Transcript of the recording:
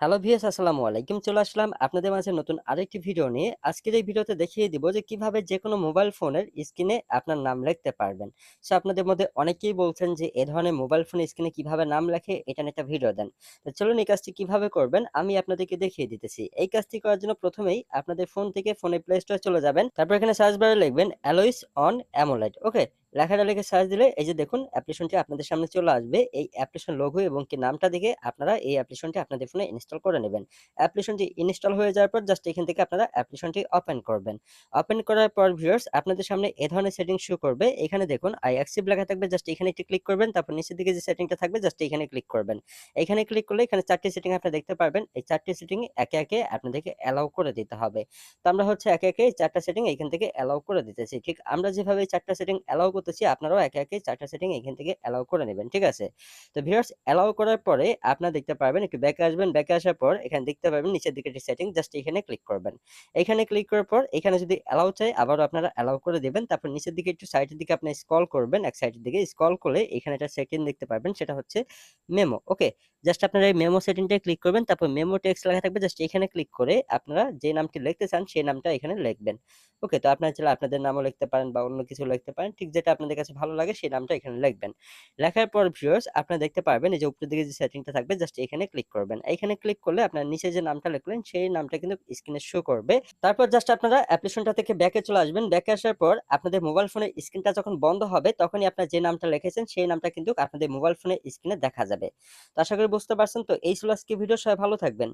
Hello VS আসসালামু আলাইকুম। চলে আসলাম আপনাদের মাঝে নতুন আরেকটি ভিডিও নিয়ে। আজকের এই ভিডিওতে দেখিয়ে দিব যে কীভাবে যে কোনো মোবাইল ফোনের স্ক্রিনে আপনার নাম লিখতে পারবেন। সো আপনাদের মধ্যে অনেকেই বলছেন যে এ ধরনের মোবাইল ফোনের স্ক্রিনে কীভাবে নাম লেখে, এটা নিয়ে একটা ভিডিও দেন। তো চলুন এই কাজটি কীভাবে করবেন, আমি আপনাদেরকে দেখিয়ে দিতেছি। এই কাজটি করার জন্য প্রথমেই আপনাদের ফোন থেকে ফোনে প্লে স্টোরে চলে যাবেন। তারপর এখানে সার্চ বারে লিখবেন অ্যালোইস অন অ্যামোলাইট ওকে লেখাটা লিখে সার্চ দিলে এই যে দেখুন অ্যাপ্লিকেশনটি আপনাদের সামনে চলে আসবে। এই অ্যাপ্লিকেশন লোগো এবং কি নামটা দেখে আপনারা এই অ্যাপ্লিকেশনটি আপনাদের ফোনে ইনস্টল করে নেবেন। অ্যাপ্লিকেশনটি ইনস্টল হয়ে যাওয়ার পর জাস্ট এখান থেকে আপনারা অ্যাপ্লিকেশনটি ওপেন করবেন। ওপেন করার পর ভিউয়ার্স আপনাদের সামনে এ ধরনের সেটিং শো করবে। এখানে দেখুন আই অ্যাক্সেপ্ট লেখা থাকবে জাস্ট এখানে একটি ক্লিক করবেন, তারপর নিচের দিকে যে সেটিংটা থাকবে জাস্ট এখানে ক্লিক করবেন। এখানে ক্লিক করলে এখানে চারটি সেটিং আপনি দেখতে পারবেন। এই চারটি সেটিং একে একে আপনাদেরকে অ্যালাউ করে দিতে হবে। তো আমরা হচ্ছে একে একে চারটা সেটিং এখান থেকে অ্যালাউ করে দিতেছি। ঠিক আমরা যেভাবে চারটা সেটিং অ্যালাউ করতেছি, আপনারাও একে একে চারটা সেটিং এখান থেকে অ্যালাউ করে নেবেন, ঠিক আছে? তো ভিউয়ার্স অ্যালাউ করার পরে আপনারা দেখতে পারবেন, একটু ব্যাকে আসবেন ব্যাকে আসার পর এখানে দেখতে পারবেন নিচের দিকে একটি সেটিং জাস্ট এখানে ক্লিক করবেন। এখানে ক্লিক করার পর এখানে যদি অ্যালাউ চাই, আবারও আপনারা অ্যালাউ করে দিবেন। তারপর নিচের দিকে একটু সাইডের দিকে আপনি স্কল করবেন, এক সাইডের দিকে স্ক্রল করলে এখানে একটা সেটিং দেখতে পারবেন, সেটা হচ্ছে মেমো ওকে জাস্ট আপনারা এই মেমো সেটিংটায় ক্লিক করবেন, তারপর মেমো টেক্সট লেখা থাকবে জাস্ট এখানে ক্লিক করে আপনারা যে নামটি লিখতে চান, সেই নামটা এখানে লিখবেন। ওকে তো আপনারা চাইলে আপনাদের নামও লিখতে পারেন বা অন্য কিছু লিখতে পারেন, ঠিক যেটা আপনাদের কাছে ভালো লাগে, সেই নামটা এখানে লিখবেন। লেখার পর ভিউয়ার্স আপনারা দেখতে পারবেন, এই যে উপরের দিকে যে সেটিংটা থাকবে জাস্ট এখানে ক্লিক করবেন। এখানে ক্লিক করলে আপনার নিচে যে নামটা লিখলেন, সেই নামটা কিন্তু স্ক্রিনে শো করবে। তারপর জাস্ট আপনারা অ্যাপ্লিকেশনটা থেকে ব্যাকে চলে আসবেন। ব্যাকে আসার পর আপনাদের মোবাইল ফোনের স্ক্রিনটা যখন বন্ধ হবে, তখনই আপনার যে নামটা লিখেছেন, সেই নামটা কিন্তু আপনাদের মোবাইল ফোনের স্ক্রিনে দেখা যাবে। তো আশা করি বুঝতে পারছেন? তো এই ছিল আজকে ভিডিও। সবাই ভালো থাকবেন।